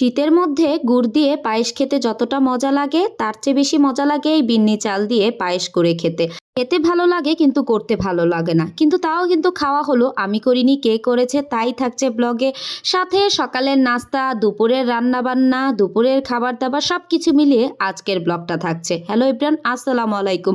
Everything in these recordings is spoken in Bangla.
শীতের মধ্যে গুড় দিয়ে পায়েস খেতে যতটা মজা লাগে, তার চেয়ে বেশি মজা লাগে এই বিন্নি চাল দিয়ে পায়েস করে খেতে। খেতে ভালো লাগে কিন্তু করতে ভালো লাগে না। কিন্তু তাও কিন্তু খাওয়া হলো। আমি করিনি, কে করেছে, তাই থাকছে ব্লগে। সাথে সকালের নাস্তা, দুপুরের রান্না বান্না দুপুরের খাবার দাবার সব কিছু মিলিয়ে আজকের ব্লগটা থাকছে। হ্যালো ইব্রান আসসালামু আলাইকুম।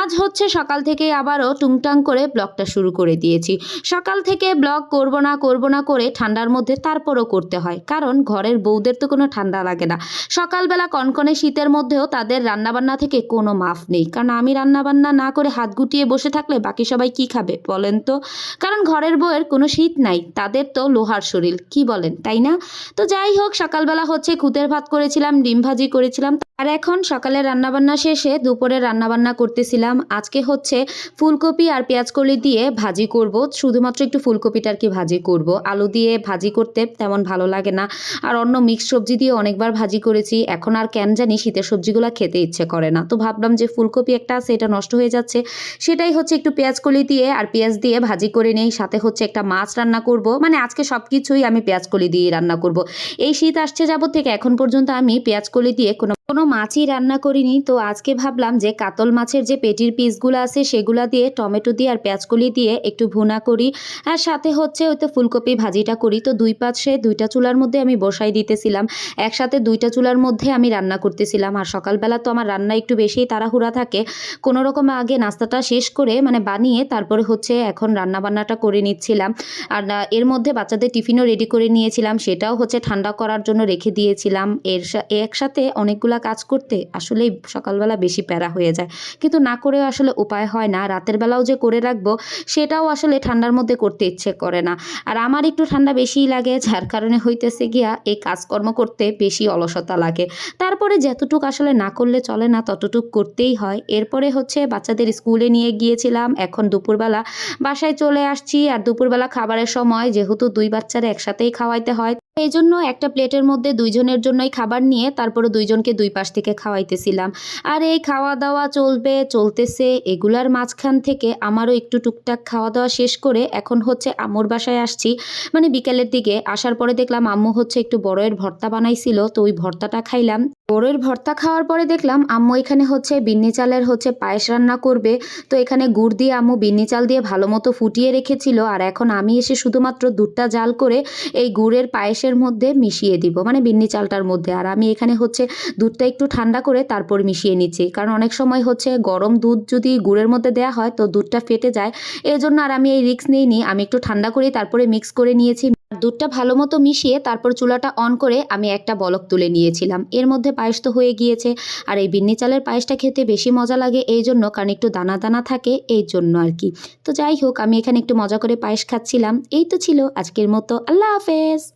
আজ হচ্ছে সকাল থেকে আবারও টুংটাং করে ব্লগটা শুরু করে দিয়েছি। সকাল থেকে ব্লগ করব না করব না করে ঠান্ডার মধ্যে তারপরও করতে হয়। কারণ ঘরের বউদের তো কোনো ঠান্ডা লাগে না। সকালবেলা কনকনে শীতের মধ্যেও তাদের রান্নাবান্না থেকে কোনো মাফ নেই। কারণ আমি রান্নাবান্না না করে হাত গুটিয়ে বসে থাকলে বাকি সবাই কি খাবে বলেন তো? কারণ ঘরের বউয়ের কোনো শীত নাই, তাদের তো লোহার শরীর, কি বলেন, তাই না? তো যাই হোক, সকালবেলা হচ্ছে খুদের ভাত করেছিলাম, ডিম ভাজি করেছিলাম, আর এখন সকালে রান্নাবান্না শেষে দুপুরে রান্নাবান্না করতেছিলাম। আজকে হচ্ছে ফুলকপি আর পেঁয়াজকলি দিয়ে ভাজি করব, শুধুমাত্র একটু ফুলকপিটা আর কি ভাজি করব। আলু দিয়ে ভাজি করতে তেমন ভালো লাগে না, আর অন্য মিক্স সবজি দিয়ে অনেকবার ভাজি করেছি, এখন আর কেন জানি শীতের সবজিগুলো খেতে ইচ্ছে করে না। তো ভাবলাম যে ফুলকপি একটা আছে, এটা নষ্ট হয়ে যাচ্ছে। সেটাই হচ্ছে একটু পেঁয়াজ কলি দিয়ে আর পেঁয়াজ দিয়ে ভাজি করে নেই। সাথে হচ্ছে একটা মাছ রান্না করব। মানে আজকে সব কিছুই আমি পেঁয়াজকলি দিয়ে রান্না করব। এই শীত আসছে যাবত থেকে এখন পর্যন্ত আমি পেঁয়াজ কলি দিয়ে কোনো কোনো মাছই রান্না করিনি, তো আজকে ভাবলাম যে কাতল মাছের যে পেটির পিসগুলো আছে সেগুলা দিয়ে টমেটো দিয়ে আর পেঁয়াজকলি দিয়ে একটু ভুনা করি। আর সাথে হচ্ছে ওই তো ফুলকপি ভাজিটা করি, তো দুই পাশে দুইটা চুলার মধ্যে আমি বসাই দিতেছিলাম। একসাথে দুইটা চুলার মধ্যে আমি রান্না করতেছিলাম, আর সকালবেলা তো আমার রান্না একটু বেশিই তাড়াহুড়া থাকে। কোনো রকম আগে নাস্তাটা শেষ করে মানে বানিয়ে তারপরে হচ্ছে এখন রান্না বান্নাটা করে নিচ্ছিলাম। আর এর মধ্যে বাচ্চাদের টিফিনও রেডি করে নিয়েছিলাম, সেটাও হচ্ছে ঠান্ডা করার জন্য রেখে দিয়েছিলাম। এর একসাথে অনেকগুলা কাজ করতে আসলেই সকালবেলা বেশি প্যারা হয়ে যায়। কিন্তু না করেও আসলে উপায় হয় না। রাতের বেলাও যে করে রাখব, সেটাও আসলে ঠান্ডার মধ্যে করতে ইচ্ছে করে না। আর আমার একটু ঠান্ডা বেশিই লাগে, যার কারণে হইতেছে গিয়া এই কাজকর্ম করতে বেশি অলসতা লাগে। তারপরে যতটুক আসলে না করলে চলে না, ততটুক করতেই হয়। এরপরে হচ্ছে বাচ্চাদের স্কুলে নিয়ে গিয়েছিলাম। এখন দুপুরবেলা বাসায় চলে আসছি। আর দুপুরবেলা খাবারের সময় যেহেতু দুই বাচ্চারা একসাথেই খাওয়াইতে হয় এই জন্য একটা প্লেটের মধ্যে দুইজনের জন্যই খাবার নিয়ে তারপরে দুইজনকে দুই পাশ থেকে খাওয়াইতেছিলাম। আর এই খাওয়া দাওয়া চলবে, চলতেছে, এগুলার মাঝখান থেকে আমারও একটু টুকটাক খাওয়া দাওয়া শেষ করে এখন হচ্ছে আম্মুর বাসায় আসছি। মানে বিকেলের দিকে আসার পরে দেখলাম আম্মু হচ্ছে একটু বড়ের ভর্তা বানাইছিল, তো ওই ভর্তাটা খাইলাম। বড়য়ের ভর্তা খাওয়ার পরে দেখলাম আম্মু এখানে হচ্ছে বিন্নি চালের হচ্ছে পায়েস রান্না করবে। তো এখানে গুড় দিয়ে আম্মু বিন্নি চাল দিয়ে ভালো মতো ফুটিয়ে রেখেছিল। আর এখন আমি এসে শুধুমাত্র দুধটা জাল করে এই গুড়ের পায়েসের মধ্যে মিশিয়ে দিব মানে বিন্নি চালটার মধ্যে। আর আমি এখানে হচ্ছে দুধটা একটু ঠান্ডা করে তারপর মিশিয়ে নিচ্ছি। কারণ অনেক সময় হচ্ছে গরম দুধ যদি গুড়ের মধ্যে দেওয়া হয় তো দুধটা ফেটে যায়। এই জন্য আর আমি এই রিস্ক নিইনি, আমি একটু ঠান্ডা করে তারপরে মিক্স করে নিয়েছি। দুধটা ভালো মতো মিশিয়ে তারপর চুলাটা অন করে আমি একটা বলক তুলে নিয়েছিলাম। এর মধ্যে পায়েস তো হয়ে গিয়েছে। আর এই বিন্নি চালের পায়েসটা খেতে বেশি মজা লাগে এই জন্য, কারণ একটু দানা দানা থাকে এই জন্য আর কি। তো যাই হোক, আমি এখানে একটু মজা করে পায়েস খাচ্ছিলাম। এই তো ছিল আজকের মতো। আল্লাহ হাফেজ।